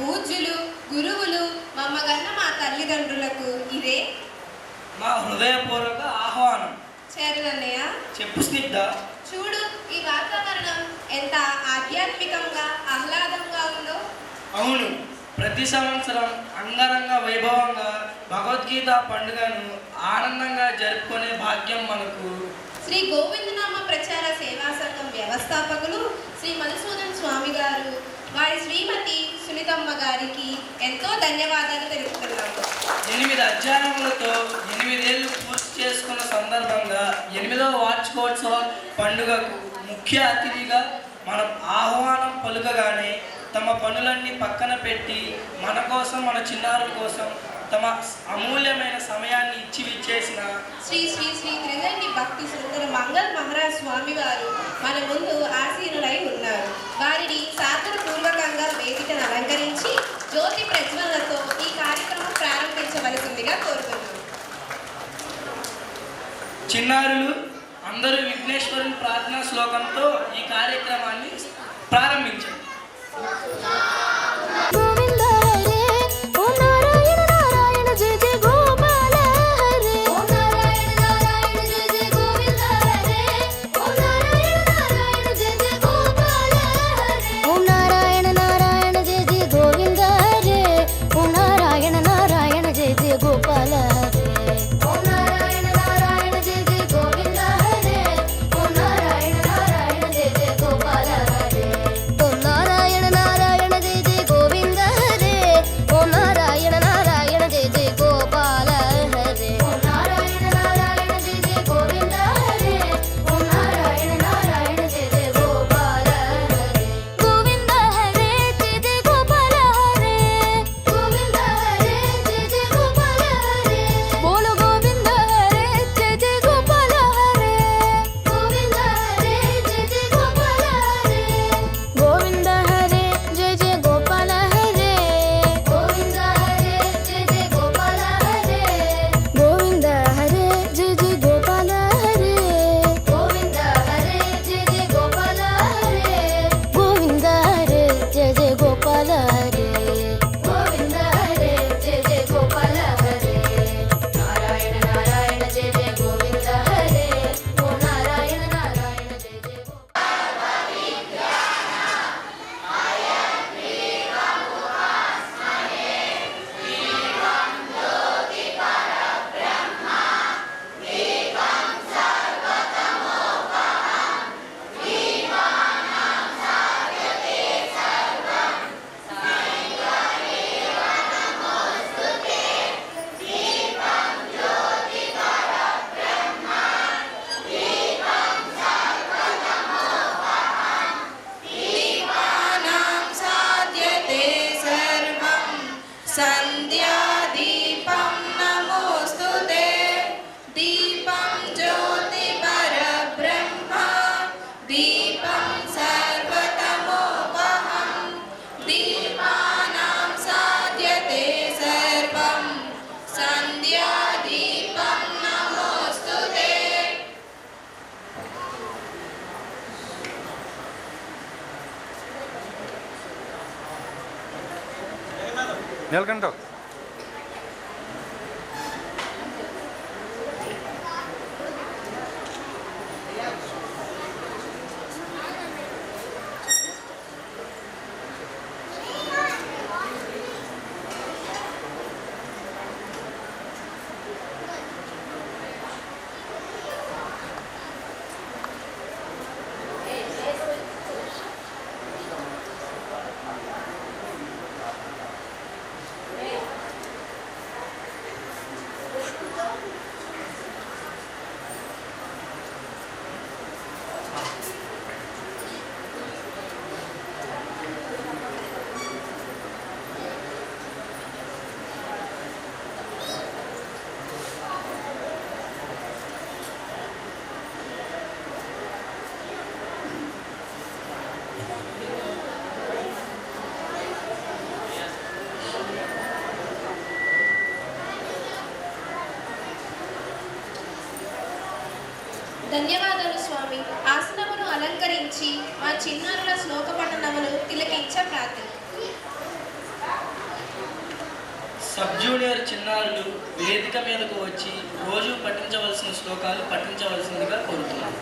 పూజ్యులు గురువులు మమ్మగన్న మా తల్లిదండ్రులకు ఇదే మా హృదయపూర్వక ఆహ్వానం. చేరునన్నయ్య చెప్పు స్నిగ్ధ. చూడు ఈ వాతావరణం ఎంత ఆధ్యాత్మికంగా ఆహ్లాదంగా ఉందో. అవును ప్రతి సంవత్సరం అంగరంగ వైభవంగా భగవద్గీత పండుగను ఆనందంగా జరుపుకునే భాగ్యం మనకు. శ్రీ గోవిందనామ ప్రచార సేవా సంఘం వ్యవస్థాపకులు శ్రీ మధుసూదన్ స్వామి గారు వారి శ్రీమతి సునీతమ్మ గారికి ఎంతో ధన్యవాదాలు తెలుపుతున్నాము. ఎనిమిది అధ్యయనములతో ఎనిమిదేళ్ళు పూర్తి చేసుకున్న సందర్భంగా ఎనిమిదవ వార్షికోత్సవ పండుగకు ముఖ్య అతిథిగా మనం ఆహ్వానం పలుకగానే తమ పనులన్నీ పక్కన పెట్టి మన కోసం మన చిన్నారుల కోసం తమ అమూల్యమైన సమయాన్ని ఇచ్చి విచ్చేసిన శ్రీ శ్రీ శ్రీ త్రిదండి భక్తి సుందర మంగళ మహారాజ్ స్వామి వారు మన ముందు ఆసీనులై ఉన్నారు. వారిని సాధన పూర్వకంగా వేదికను అలంకరించి జ్యోతి ప్రజ్వలనతో ఈ కార్యక్రమం ప్రారంభించవలసిందిగా కోరుతున్నాం. చిన్నారులు అందరూ విఘ్నేశ్వరుని ప్రార్థనా శ్లోకంతో ఈ కార్యక్రమాన్ని ప్రారంభించారు കേൾക്കണ്ടോ చిన్నారుల శ్లోక పఠనములు తిలకించే ప్రార్థన సబ్ జూనియర్ చిన్నారులు వేదిక మీదకు వచ్చి రోజు పఠించవలసిన శ్లోకాలు పఠించవలసిందిగా కోరుతున్నారు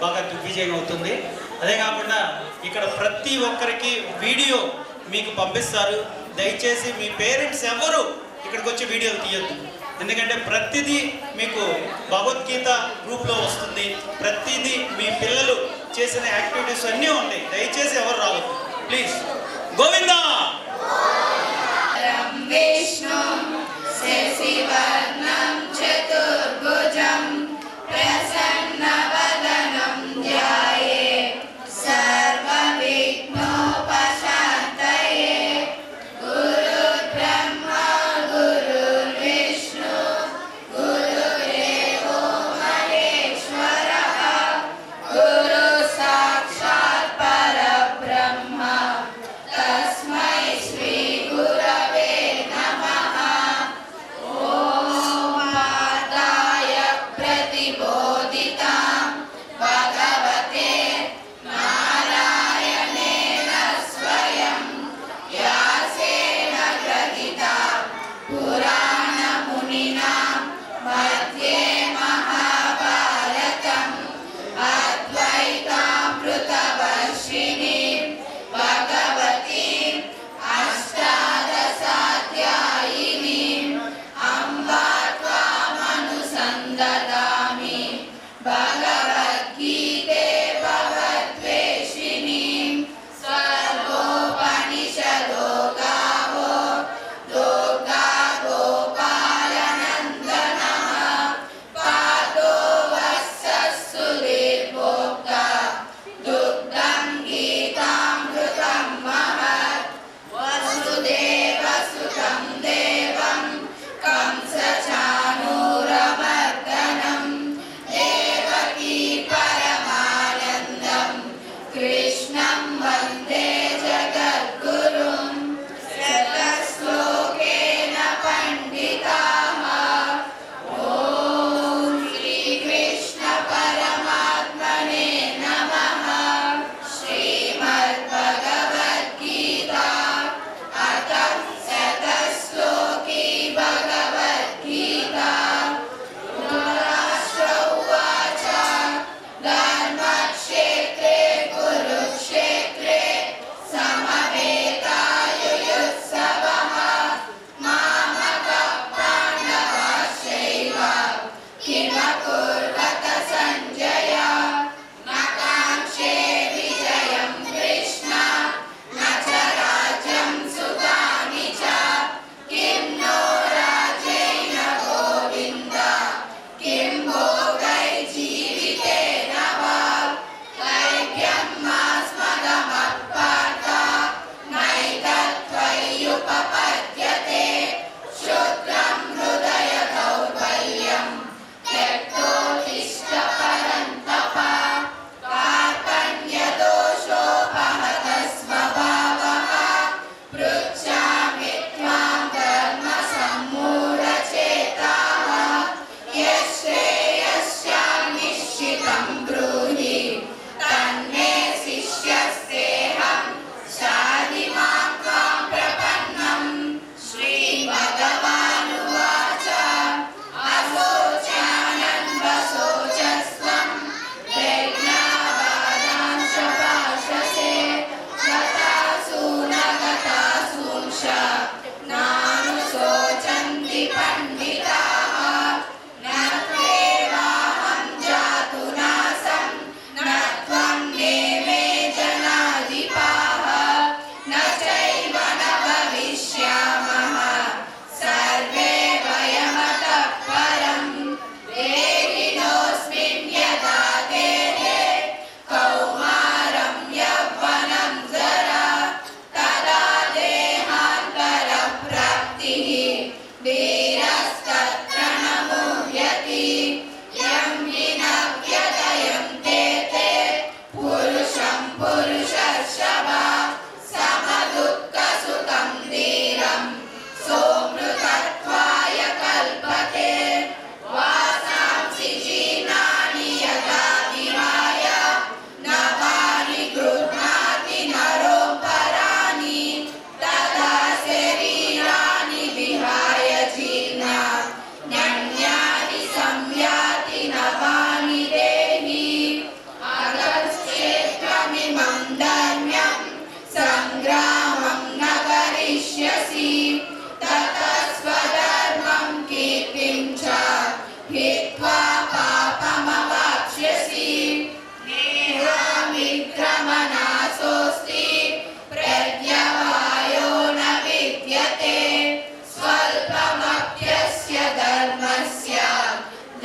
బాగా దిగ్విజయం అవుతుంది. అదే కాకుండా ఇక్కడ ప్రతి ఒక్కరికి వీడియో మీకు పంపిస్తారు. దయచేసి మీ పేరెంట్స్ ఎవరు ఇక్కడికి వచ్చి వీడియోలు తీయొద్దు. ఎందుకంటే ప్రతిదీ మీకు భగవద్గీత గ్రూప్లో వస్తుంది. ప్రతిదీ మీ పిల్లలు చేసిన యాక్టివిటీస్ అన్నీ ఉంటాయి. దయచేసి ఎవరు రావద్దు. ప్లీజ్. గోవిందా! విష్ణు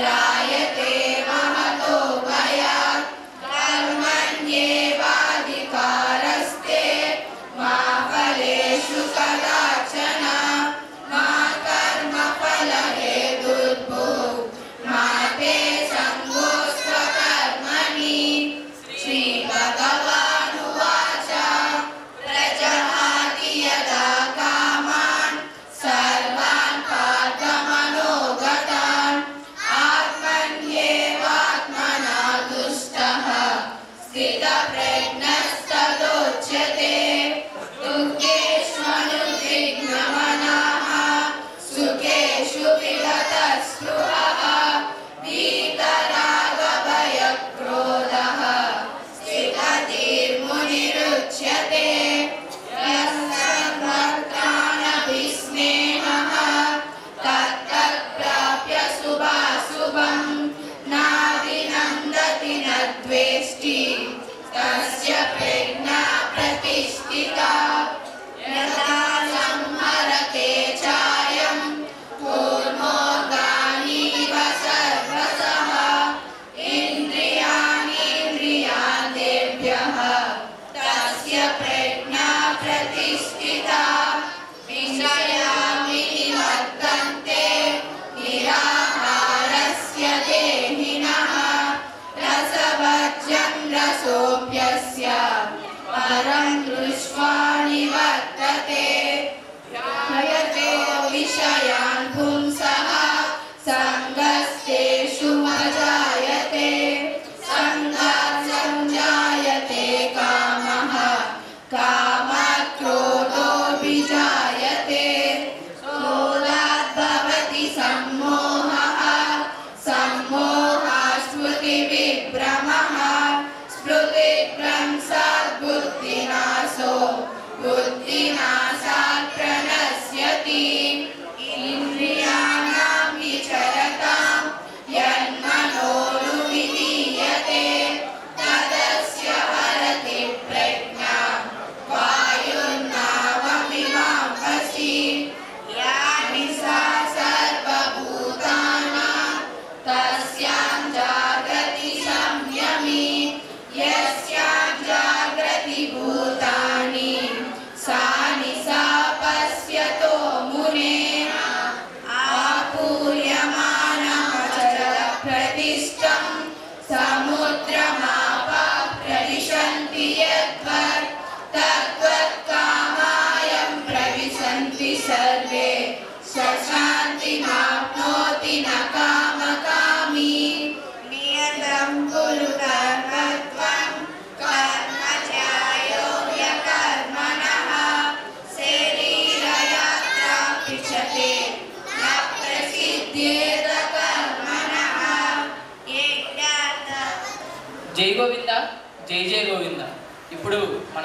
Yeah.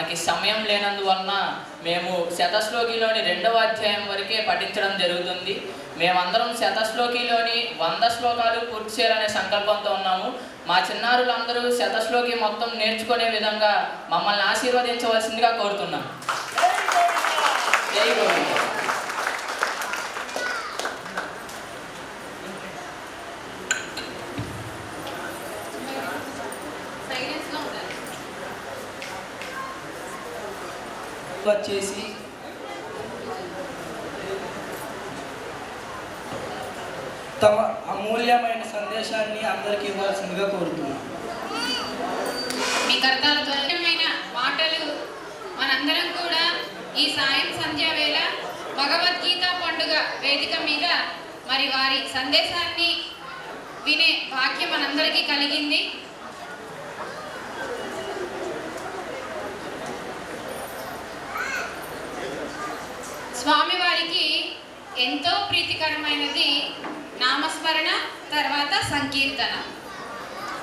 మనకి సమయం లేనందువలన మేము శతశ్లోకిలోని రెండవ అధ్యాయం వరకే పఠించడం జరుగుతుంది. మేమందరం శతశ్లోకిలోని వంద శ్లోకాలు పూర్తి చేయాలనే సంకల్పంతో ఉన్నాము. మా చిన్నారులందరూ శతశ్లోకి మొత్తం నేర్చుకునే విధంగా మమ్మల్ని ఆశీర్వదించవలసిందిగా కోరుతున్నాం. జై గోవింద వచ్చేసి తమ అమూల్యమైన సందేశాన్ని అందరికీ ఇవ్వాల్సిందిగా కోరుతున్నాను. మీ కర్తాల ధ్వన్యమైన మాటలు మనందరం కూడా ఈ సాయం సంధ్య వేళ భగవద్గీత పండుగ వేదిక మీద మరి వారి సందేశాన్ని వినే భాగ్యం మనందరికీ కలిగింది. స్వామివారికి ఎంతో ప్రీతికరమైనది నామస్మరణ తర్వాత సంకీర్తన.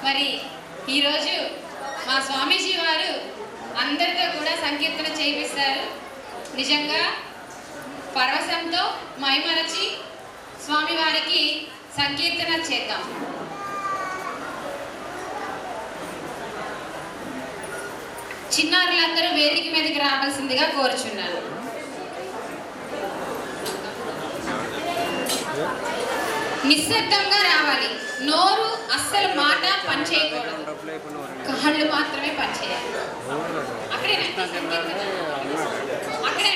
మరి ఈరోజు మా స్వామీజీ వారు అందరితో కూడా సంకీర్తన చేయిస్తారు. నిజంగా పరవశంతో మైమరచి స్వామివారికి సంకీర్తన చేద్దాం. చిన్నారులందరూ వేదిక మీదకి రావాల్సిందిగా కోరుచున్నాను. నిశ్శబ్దంగా రావాలి. నోరు అస్సలు మాట పనిచేయకూడదు కాళ్ళు మాత్రమే పనిచేయాలి అక్కడే అక్కడే